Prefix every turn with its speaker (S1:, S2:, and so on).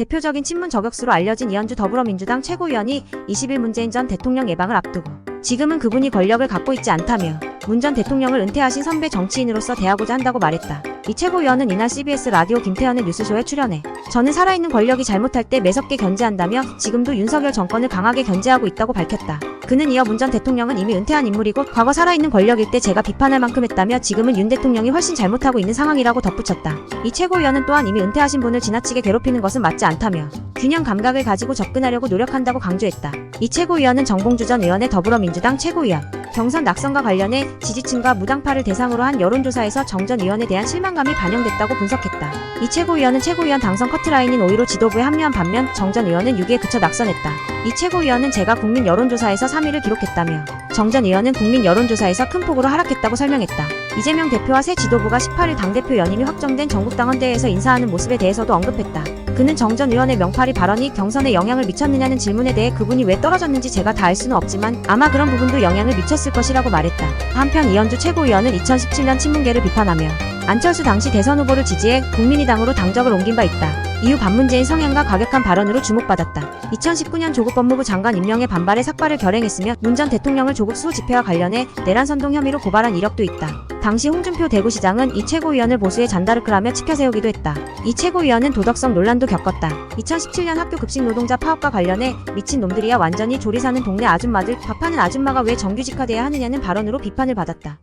S1: 대표적인 친문 저격수로 알려진 이현주 더불어민주당 최고위원이 20일 문재인 전 대통령 예방을 앞두고 지금은 그분이 권력을 갖고 있지 않다며 문 전 대통령을 은퇴하신 선배 정치인으로서 대하고자 한다고 말했다. 이 최고위원은 이날 CBS 라디오 김태현의 뉴스쇼에 출연해 저는 살아있는 권력이 잘못할 때 매섭게 견제한다며 지금도 윤석열 정권을 강하게 견제하고 있다고 밝혔다. 그는 이어 문 전 대통령은 이미 은퇴한 인물이고 과거 살아있는 권력일 때 제가 비판할 만큼 했다며 지금은 윤 대통령이 훨씬 잘못하고 있는 상황이라고 덧붙였다. 이 최고위원은 또한 이미 은퇴하신 분을 지나치게 괴롭히는 것은 맞지 않다며 균형 감각을 가지고 접근하려고 노력한다고 강조했다. 이 최고위원은 정봉주 전 의원의 더불어민주당 최고위원 경선 낙선과 관련해 지지층과 무당파를 대상으로 한 여론조사에서 정전 의원에 대한 실망감이 반영됐다고 분석했다. 이 최고위원은 최고위원 당선 커트라인인 5위로 지도부에 합류한 반면 정전 의원은 6위에 그쳐 낙선했다. 이 최고위원은 제가 국민 여론조사에서 3위를 기록했다며 정 전 의원은 국민 여론조사에서 큰 폭으로 하락했다고 설명했다. 이재명 대표와 새 지도부가 18일 당대표 연임이 확정된 전국당원대회에서 인사하는 모습에 대해서도 언급했다. 그는 정 전 의원의 명파리 발언이 경선에 영향을 미쳤느냐는 질문에 대해 그분이 왜 떨어졌는지 제가 다 알 수는 없지만 아마 그런 부분도 영향을 미쳤을 것이라고 말했다. 한편 이현주 최고위원은 2017년 친문계를 비판하며 안철수 당시 대선 후보를 지지해 국민의당으로 당적을 옮긴 바 있다. 이후 반문재인 성향과 과격한 발언으로 주목받았다. 2019년 조국 법무부 장관 임명에 반발해 삭발을 결행했으며 문 전 대통령을 조국 수 집회와 관련해 내란 선동 혐의로 고발한 이력도 있다. 당시 홍준표 대구시장은 이 최고위원을 보수의 잔다르크라며 치켜세우기도 했다. 이 최고위원은 도덕성 논란도 겪었다. 2017년 학교 급식 노동자 파업과 관련해 미친 놈들이야 완전히 조리 사는 동네 아줌마들 밥하는 아줌마가 왜 정규직화돼야 하느냐는 발언으로 비판을 받았다.